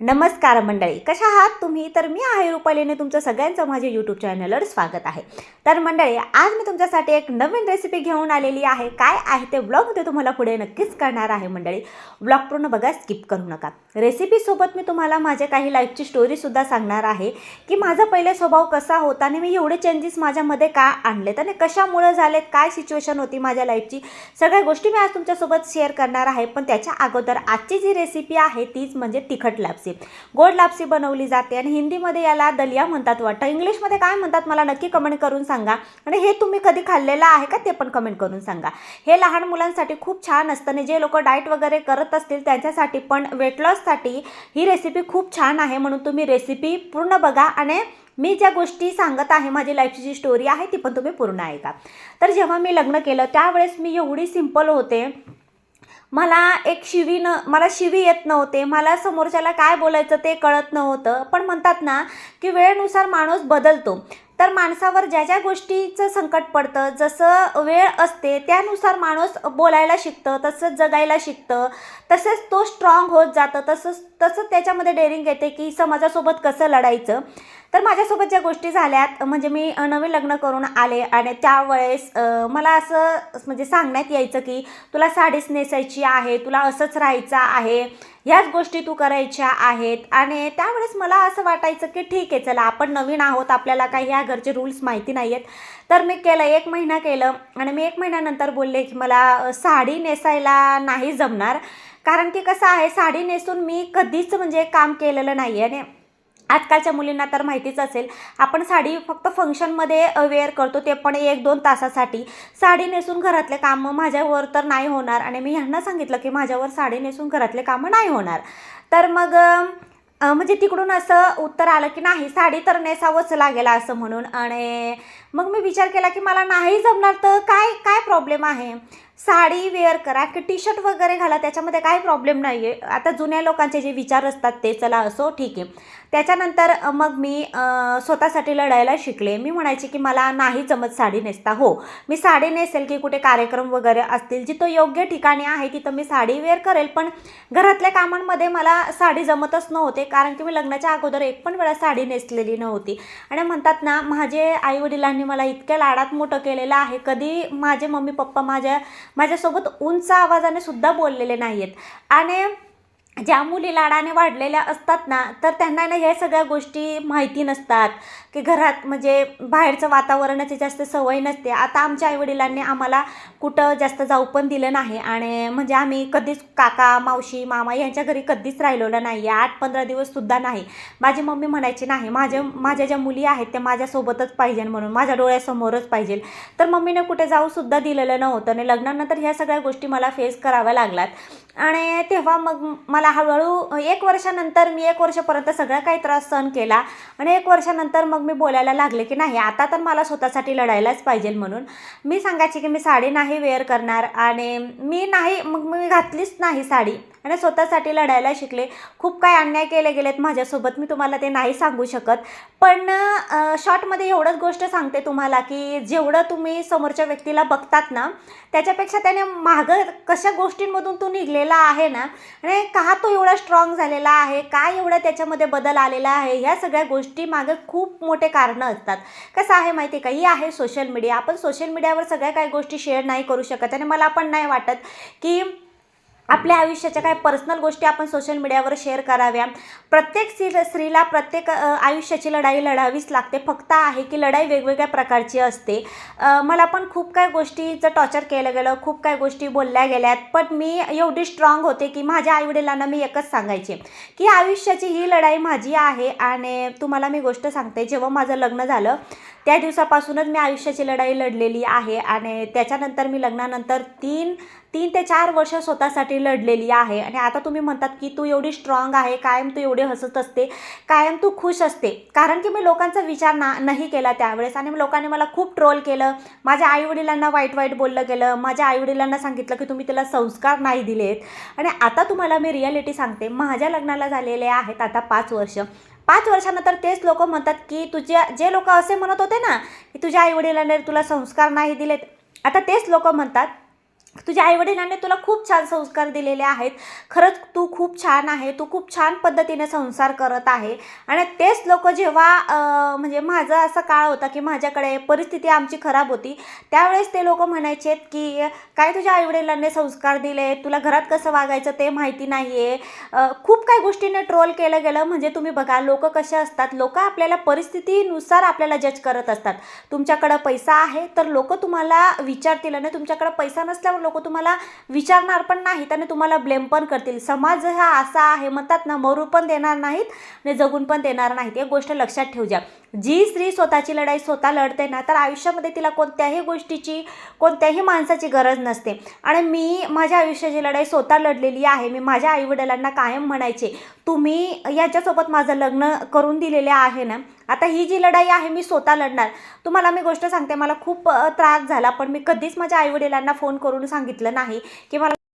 नमस्कार मंडळी कशा आहात तुम्ही? तर मी आहे रुपालीने तुमचं सगळ्यांचं माझ्या यूट्यूब चॅनलवर स्वागत आहे. तर मंडळी आज मी तुमच्यासाठी एक नवीन रेसिपी घेऊन आलेली आहे. काय आहे ते ब्लॉगमध्ये तुम्हाला पुढे नक्कीच करणार आहे मंडळी. ब्लॉग पूर्ण बघा स्किप करू नका. रेसिपीसोबत मी तुम्हाला माझ्या काही लाईफची स्टोरीसुद्धा सांगणार आहे की माझा पहिले स्वभाव कसा होता आणि मी एवढे चेंजेस माझ्यामध्ये का आणलेत आणि कशामुळे झालेत काय सिच्युएशन होती माझ्या लाईफची सगळ्या गोष्टी मी आज तुमच्यासोबत शेअर करणार आहे. पण त्याच्या अगोदर आजची जी रेसिपी आहे तीच म्हणजे तिखट लॅब्स लापसी. गोड लापसी बनवली जाते आणि हिंदीमध्ये याला दलिया म्हणतात वाटतं. इंग्लिशमध्ये काय म्हणतात मला नक्की कमेंट करून सांगा. आणि हे तुम्ही कधी खाल्लेलं आहे का ते पण कमेंट करून सांगा. हे लहान मुलांसाठी खूप छान असतं आणि जे लोक डाएट वगैरे करत असतील त्यांच्यासाठी पण वेट लॉससाठी ही रेसिपी खूप छान आहे. म्हणून तुम्ही रेसिपी पूर्ण बघा आणि मी ज्या गोष्टी सांगत आहे माझी लाईफची जी स्टोरी आहे ती पण तुम्ही पूर्ण ऐका. तर जेव्हा मी लग्न केलं त्यावेळेस मी एवढी सिंपल होते. मला एक शिवी न मला शिवी येत नव्हते. मला समोरच्याला काय बोलायचं ते कळत नव्हतं. पण म्हणतात ना की वेळेनुसार माणूस बदलतो. तर माणसावर ज्या ज्या गोष्टीचं संकट पडतं जसं वेळ असते त्यानुसार माणूस बोलायला शिकतं तसंच जगायला शिकतं. तसेच तो स्ट्रॉंग होत जातं. तसंच तसंच त्याच्यामध्ये डेअरिंग येते की समाजासोबत कसं लढायचं. तर माझ्यासोबत ज्या गोष्टी झाल्यात म्हणजे मी नवीन लग्न करून आले आणि त्यावेळेस मला असं म्हणजे सांगण्यात यायचं की तुला साडीच नेसायची आहे तुला असंच राहायचं आहे ह्याच गोष्टी तू करायच्या आहेत. आणि त्यावेळेस मला असं वाटायचं की ठीक आहे चला आपण नवीन आहोत आपल्याला काही ह्या घरचे रूल्स माहिती नाही आहेत तर मी केलं एक महिना केलं आणि मी एक महिन्यानंतर बोलले की मला साडी नेसायला नाही जमणार. कारण की कसं आहे साडी नेसून मी कधीच म्हणजे काम केलेलं नाही आहे आणि आजकालच्या मुलींना तर माहितीच असेल आपण साडी फक्त फंक्शनमध्ये वेअर करतो ते पण एक दोन तासासाठी. साडी नेसून घरातले कामं माझ्यावर तर नाही होणार आणि मी ह्यांना सांगितलं की माझ्यावर साडी नेसून घरातले कामं नाही होणार. तर मग म्हणजे तिकडून असं उत्तर आलं की नाही साडी तर नेसावंच लागेल असं म्हणून. आणि मग मी विचार केला की मला नाही जमणार तर काय काय प्रॉब्लेम आहे? साडी वेअर करा की टी शर्ट वगैरे घाला त्याच्यामध्ये काही प्रॉब्लेम नाही आहे आता जुन्या लोकांचे जे विचार असतात ते चला असो ठीक. आहे त्याच्यानंतर मग मी स्वतःसाठी लढायला शिकले. मी म्हणायचे की मला नाही जमत साडी नेसता. हो मी साडी नेसेल की कुठे कार्यक्रम वगैरे असतील जिथं योग्य ठिकाणी आहे तिथं मी साडी वेअर करेल. पण घरातल्या कामांमध्ये मला साडी जमतच नव्हते कारण की मी लग्नाच्या अगोदर एक पण वेळा साडी नेसलेली नव्हती. आणि म्हणतात ना माझे आईवडिलांनी मला इतक्या लाडात मोठं केलेलं आहे. कधी माझे मम्मी पप्पा माझ्या माझ्यासोबत उंच आवाजाने सुद्धा बोललेले नाही आहेत आणि ज्या मुली लाडाने वाढलेल्या असतात ना तर त्यांना ना ह्या सगळ्या गोष्टी माहिती नसतात. की घरात म्हणजे बाहेरचं वातावरणाची जास्त सवय नसते. आता आमच्या आईवडिलांनी आम्हाला कुठं जास्त जाऊ पण दिलं नाही. आणि म्हणजे आम्ही कधीच काका मावशी मामा यांच्या घरी कधीच राहिलेलं नाही आहे आठ पंधरा दिवससुद्धा नाही. माझी मम्मी म्हणायची नाही माझ्या माझ्या ज्या मुली आहेत त्या माझ्यासोबतच पाहिजे म्हणून माझ्या डोळ्यासमोरच पाहिजे. तर मम्मीने कुठे जाऊसुद्धा दिलेलं नव्हतं. आणि लग्नानंतर ह्या सगळ्या गोष्टी मला फेस कराव्या लागल्यात. आणि तेव्हा मग मला हळूहळू एक वर्षानंतर मी एक वर्षापर्यंत सगळा काही त्रास सहन केला आणि एक वर्षानंतर मग मी बोलायला लागले की नाही आता तर मला स्वतःसाठी लढायलाच पाहिजे म्हणून. मी सांगायची की मी साडी नाही वेअर करणार आणि मी नाही मग मी घातलीच नाही साडी. आणि स्वतःसाठी लढायला शिकले. खूप काय अन्याय केले गेलेत माझ्यासोबत मी तुम्हाला ते नाही सांगू शकत. पण शॉर्टमध्ये एवढंच गोष्ट सांगते तुम्हाला की जेवढं तुम्ही समोरच्या व्यक्तीला बघतात ना त्याच्यापेक्षा त्याने मागं कशा गोष्टींमधून तो निघलेला आहे ना आणि का तो एवढा स्ट्रॉंग झालेला आहे काय एवढं त्याच्यामध्ये बदल आलेला आहे ह्या सगळ्या गोष्टी मागं खूप मोठे कारणं असतात. कसं आहे माहिती आहे का? ही आहे सोशल मीडिया आपण सोशल मीडियावर सगळ्या काही गोष्टी शेअर नाही करू शकत आणि मला पण नाही वाटत की आपल्या आयुष्याच्या काय पर्सनल गोष्टी आपण सोशल मीडियावर शेअर कराव्या. प्रत्येक स्त्री स्त्रीला प्रत्येक आयुष्याची लढाई लढावीच लागते. फक्त आहे की लढाई वेगवेगळ्या प्रकारची असते. मला पण खूप काय गोष्टीचं टॉर्चर केलं गेलं खूप काय गोष्टी बोलल्या गेल्यात. पण मी एवढी स्ट्रॉंग होते की माझ्या आईवडिलांना मी एकच सांगायचे की आयुष्याची ही लढाई माझी आहे आणि तुम्हाला मी गोष्ट सांगते. जेव्हा माझं लग्न झालं त्या दिवसापासूनच मी आयुष्याची लढाई लढलेली आहे आणि त्याच्यानंतर मी लग्नानंतर तीन तीन ते चार वर्ष स्वतःसाठी लढलेली आहे. आणि आता तुम्ही म्हणतात की तू एवढी स्ट्रॉंग आहे कायम तू एवढी हसत असते कायम तू खुश असते. कारण की मी लोकांचा विचार ना नाही केला त्यावेळेस आणि लोकांनी मला खूप ट्रोल केलं. माझ्या आईवडिलांना वाईट वाईट बोललं गेलं. माझ्या आईवडिलांना सांगितलं की तुम्ही तिला संस्कार नाही दिलेत. आणि आता तुम्हाला मी रियालिटी सांगते. माझ्या लग्नाला झालेले आहेत आता पाच वर्ष. पाच वर्षानंतर तेच लोक म्हणतात की तुझ्या जे लोक असे म्हणत होते ना की तुझ्या आईवडिलांनी तुला संस्कार नाही दिलेत आता तेच लोक म्हणतात. तुझ्या आईवडिलांनी तुला खूप छान संस्कार दिलेले आहेत. खरंच तू खूप छान आहे. तू खूप छान पद्धतीने संसार करत आहे. आणि तेच लोक जेव्हा म्हणजे माझा असा काळ होता की माझ्याकडे परिस्थिती आमची खराब होती त्यावेळेस ते लोक म्हणायचे की काय तुझ्या आईवडिलांनी संस्कार दिले? तुला घरात कसं वागायचं ते माहिती नाही आहे खूप काही गोष्टीने ट्रोल केलं गेलं. म्हणजे तुम्ही बघा लोक कसे असतात? लोक आपल्याला परिस्थितीनुसार आपल्याला जज करत असतात. तुमच्याकडं पैसा आहे तर लोक तुम्हाला विचारतील आणि तुमच्याकडं पैसा नसल्यावर लोक तुम्हाला विचारणार पण नाहीत आणि तुम्हाला ब्लेम पण करतील. समाज हा असा आहे म्हणतात ना मरू पण देणार नाहीत आणि जगून पण देणार नाहीत. एक गोष्ट लक्षात ठेवू द्या जी स्त्री स्वतःची लढाई स्वतः लढते ना तर आयुष्यामध्ये तिला कोणत्याही गोष्टीची कोणत्याही माणसाची गरज नसते. आणि मी माझ्या आयुष्याची लढाई स्वतः लढलेली आहे. मी माझ्या आईवडिलांना कायम म्हणायचे तुम्ही याच्यासोबत माझं लग्न करून दिलेले आहे ना? आता ही जी लढाई आहे मी स्वतः लढणार. तुम्हाला मी गोष्ट सांगते मला खूप त्रास झाला पण मी कधीच माझ्या आईवडिलांना फोन करून सांगितलं नाही की मला